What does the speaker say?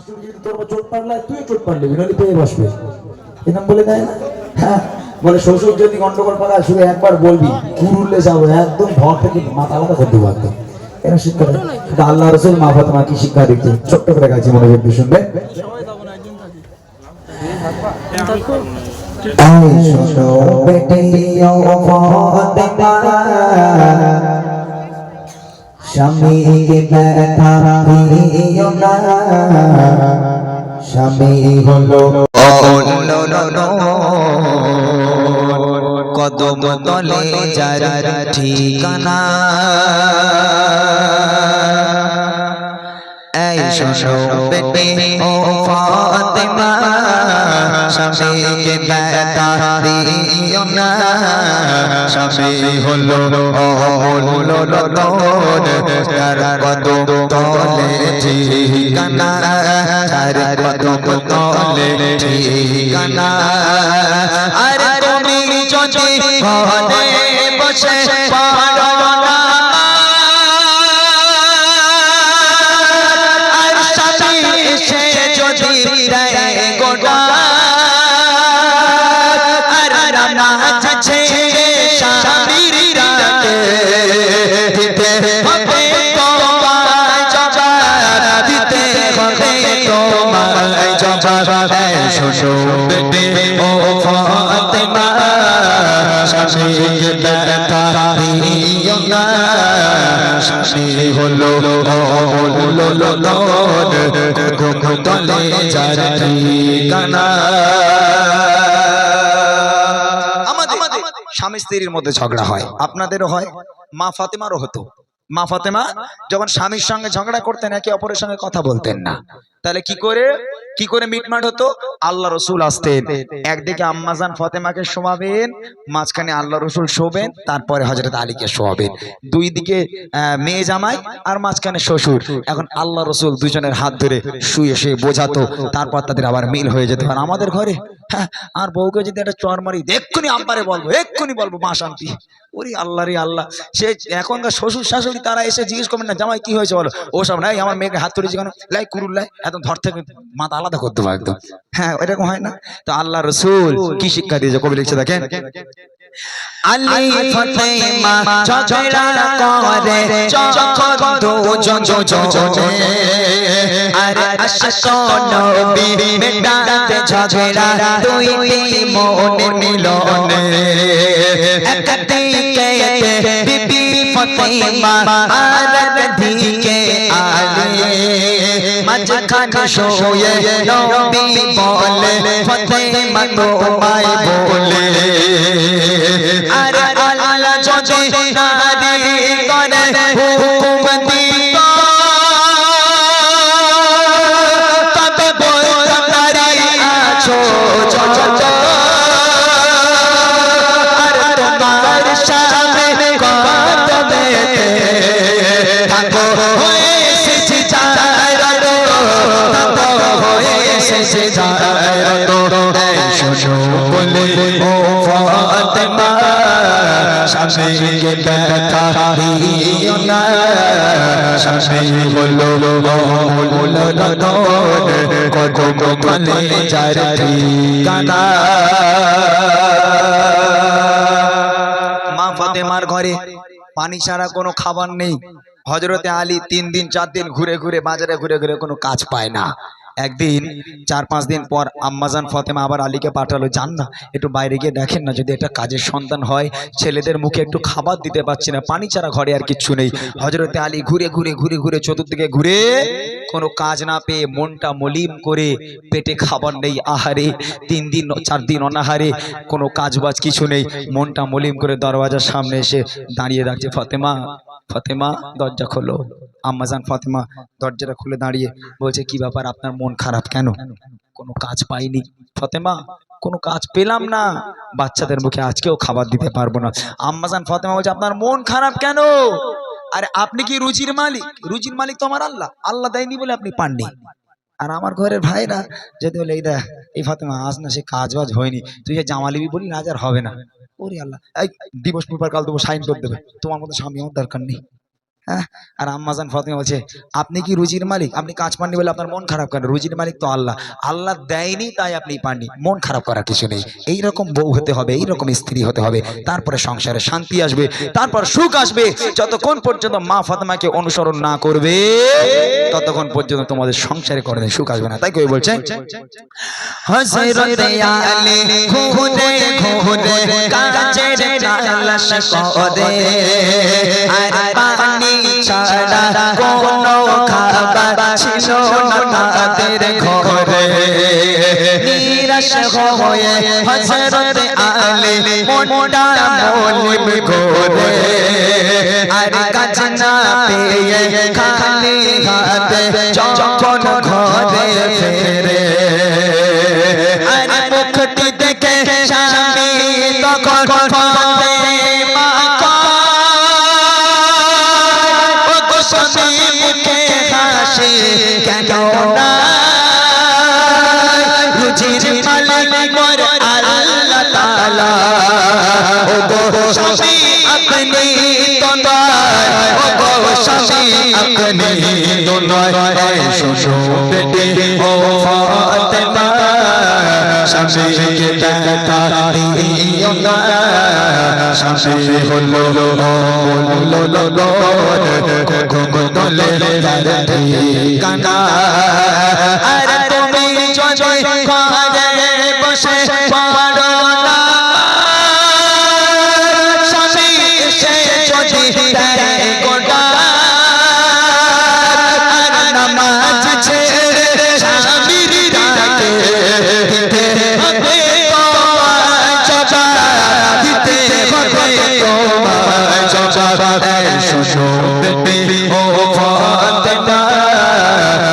শাশুড়ি চোট চোট হ্যাঁ যদি আলাদা করে শিক্ষা দিচ্ছে? ছোট্ট করে গাইছি মনে করতে শুনবে। স্বামী ব্যথা দিও না স্বামী হলো কদম তলে যার ঠিকানা এই শোনো ও ফাতেমা। ব্যথা দিও না স্বামী হলো হলো তার কদম তলে ঠিকানা তার শোনো স্বামী স্ত্রীর মধ্যে ঝগড়া হয়। আপনাদেরও হয়? মা ফাতেমারও হতো। মা ফাতেমা যখন স্বামীর সঙ্গে ঝগড়া করতেন, একে অপরের সঙ্গে কথা বলতেন না। তাহলে কি করে? কি করে মিটমাট হতো? আল্লাহ রসুল আসতেন। একদিকে আম্মাজান ফাতেমাকে শোয়াবেন, মাঝখানে আল্লাহ রসুল শোবেন, তারপরে হজরত আলীকে শোয়াবেন। দুই দিকে মেয়ে জামাই আর মাঝখানে শ্বশুর। এখন আল্লাহ রসুল দুজনের হাত ধরে শুয়ে শুয়ে বোঝাতো, তারপর তাদের আবার মিল হয়ে যেতে। আর আমাদের ঘরে হ্যাঁ আর বউকে যদি একটা চর মারি, এক্ষুনি আব্বারে বলব, এক্ষুনি বলব, মা শান্তি। ওরে আল্লাহ রে আল্লাহ। সে এখনকার শ্বশুর শাশুড়ি তারা এসে জিজ্ঞেস করবেন না, জামাই কি হয়েছে বলো? ও সব নাই আমার মেয়েকে হাত তুলেছে কেন? লাই কুরুল লাই একদম ধর থেকে মাথা আলাদা করতে পারো একদম। হ্যাঁ এরকম হয় না। তো আল্লাহ রসুল কি শিক্ষা দিয়েছে কবি লিখছে দেখেন? আলী ফাতেমা ঝগড়া করে যখন দুজন জনে আর আশক নবী মেটাতে ঝগড়া দুই মনে মিলনে। একদিকে বিবি ফাতেমা আর দিকে আলী। মাঝখানে শোয়ে নবী বলে, ফাতেমা তোমায় বলে। স্বামীকে ব্যথা দিও মা ফাতেমার ঘরে পানি ছাড়া কোনো খাবার নেই। হজরতে আলী তিন দিন, চার দিন ঘুরে ঘুরে, বাজারে ঘুরে ঘুরে কোনো কাজ পায় না। একদিন চার পাঁচ দিন পর আম্মাজান ফতেমা আবার আলীকে পাঠালো, যান না, একটু বাইরে গিয়ে দেখেন না, যদি এটা কাজের সন্তান হয়, ছেলেদের মুখে একটু খাবার দিতে পারছি না, পানি ছাড়া ঘরে আর কিচ্ছু নেই। হজরতে আলী ঘুরে ঘুরে ঘুরে ঘুরে চতুর্দিকে ঘুরে কোনো কাজ না পেয়ে মনটা মলিম করে পেটে খাবার নেই, আহারে, তিন দিন, চার দিন অনাহারে, কোনো কাজ বাজ কিছু নেই, মনটা মলিম করে দরওয়াজার সামনে এসে দাঁড়িয়ে রাখছে ফতেমা। ফতেমা, দরজা খোলো। আম্মাজান ফতেমা দরজাটা খুলে দাঁড়িয়ে বলছে, কি ব্যাপার? আপনার মন খারাপ কেন? কোনো কাজ পাইনি। ফতেমা, কোনো কাজ পেলাম না। বাচ্চাদের মুখে আজকেও খাবার দিতে পারব না। আম্মাজান ফতেমা বলছে, আপনার মন খারাপ কেন? আরে, আপনি কি রুচির মালিক? রুচির মালিক তো আমার আল্লাহ। আল্লাহ দেয়নি বলে আপনি পাননি। আর আমার ঘরের ভাইরা? যদি বলে, এই দেখ, এই ফাতেমা, আজ না সে কাজ বাজ হয়নি। তুই যে জামা লিবি বলি না আর হবে না। ওরে আল্লাহ। পেপার কাল সাইন করে দেবে। তোমার মতো স্বামী আমার দরকার নেই। হ্যাঁ? আর আম্মাজান বলছে, আপনি কি রুজির মালিক? আপনি কাজ পাননি বলে আপনার মন খারাপ করেন রুজির মালিক তো আল্লাহ। আল্লাহ দেয়নি, তাই আপনি পাননি। মন খারাপ করার কিছু নেই। এই রকম বউ হতে হবে এই রকম স্ত্রী হতে হবে। তারপরে সংসারে শান্তি আসবে, তারপর সুখ আসবে। যতক্ষণ পর্যন্ত মা ফাতেমাকে অনুসরণ না করবে, ততক্ষণ পর্যন্ত তোমাদের সংসারে করে সুখ আসবে না। তাই কই বলছে করে আর পানি ছাড়া কোনো খাবার ছিল না তাদের ঘরে। নিরাশ হয়ে হযরত আলী মোটা মলিম ঘরে। আর কাজ না পেয়ে খালি হাতে যখন নয় শোনো বেটি ও ফাতেমা স্বামীকে দেখা দিও না স্বামী হলো হলো লো গলে কানা